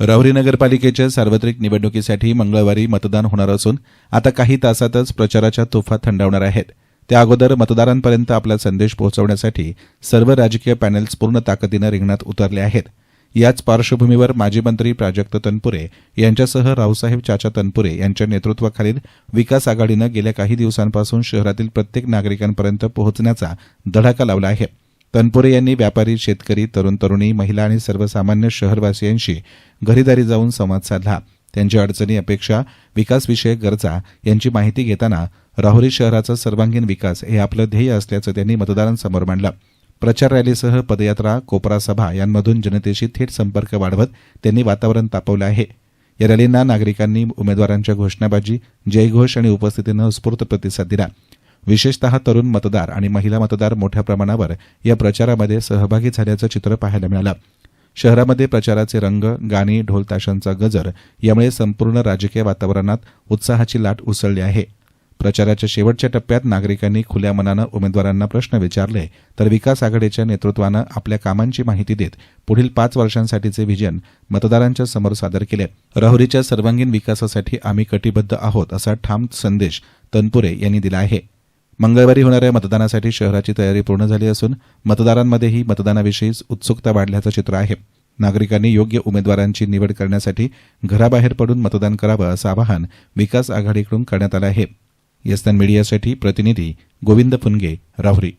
राहुरी नगरपालिकेच्या सार्वत्रिक निवडणुकीसाठी मंगळवारी मतदान होणार असून आता काही तासातच प्रचाराच्या तोफा थंडावणार आहेत. त्या अगोदर मतदारांपर्यंत आपला संदेश पोहोचवण्यासाठी सर्व राजकीय पॅनेल्स पूर्ण ताकदीनं रिंगणात उतरले आहेत. याच पार्श्वभूमीवर माजी मंत्री प्राजक्त तनपुरे यांच्यासह रावसाहेब चाचा तनपुरे यांच्या नेतृत्वाखालील विकास आघाडीनं गेल्या काही दिवसांपासून शहरातील प्रत्येक नागरिकांपर्यंत पोहोचण्याचा धडाका लावला आहे. तनपुरे यांनी व्यापारी शेतकरी तरुण तरुणी महिला आणि सर्वसामान्य शहरवासियांशी घरीदारी जाऊन संवाद साधला. त्यांच्या अडचणी अपेक्षा विकासविषयक गरजा यांची माहिती घेताना राहुरी शहराचा सर्वांगीण विकास हे आपलं ध्येय असल्याचं त्यांनी मतदारांसमोर मांडलं. प्रचार रॅलीसह पदयात्रा कोपरा सभा यांमधून जनतेशी थेट संपर्क वाढवत त्यांनी वातावरण तापवलं आहे. या रॅलींना नागरिकांनी उमेदवारांच्या घोषणाबाजी जयघोष आणि उपस्थितीनं उत्स्फूर्त प्रतिसाद दिला. विशेषतः तरुण मतदार आणि महिला मतदार मोठ्या प्रमाणावर या प्रचारामध्ये सहभागी झाल्याचं चित्र पाहायला मिळालं. शहरामध्ये प्रचाराचे रंग गाणी ढोलताशांचा गजर यामुळे संपूर्ण राजकीय वातावरणात उत्साहाची लाट उसळली आहे. प्रचाराच्या शेवटच्या टप्प्यात नागरिकांनी खुल्या मनानं उमेदवारांना प्रश्न विचारले तर विकास आघाडीच्या नेतृत्वानं आपल्या कामांची माहिती देत पुढील पाच वर्षांसाठीचे व्हिजन मतदारांच्या समोर सादर केले. राहुरीच्या सर्वांगीण विकासासाठी आम्ही कटिबद्ध आहोत असा ठाम संदेश तनपुरे यांनी दिला आहे. मंगळवारी होणाऱ्या मतदानासाठी शहराची तयारी पूर्ण झाली असून मतदारांमध्येही मतदानाविषयी उत्सुकता वाढल्याचं चित्र आहे. नागरिकांनी योग्य उमेदवारांची निवड करण्यासाठी घराबाहेर पडून मतदान करावं असं आवाहन विकास आघाडीकडून करण्यात आलं आहे. यस्तान मीडियासाठी प्रतिनिधी गोविंद फुनगे राहुरी.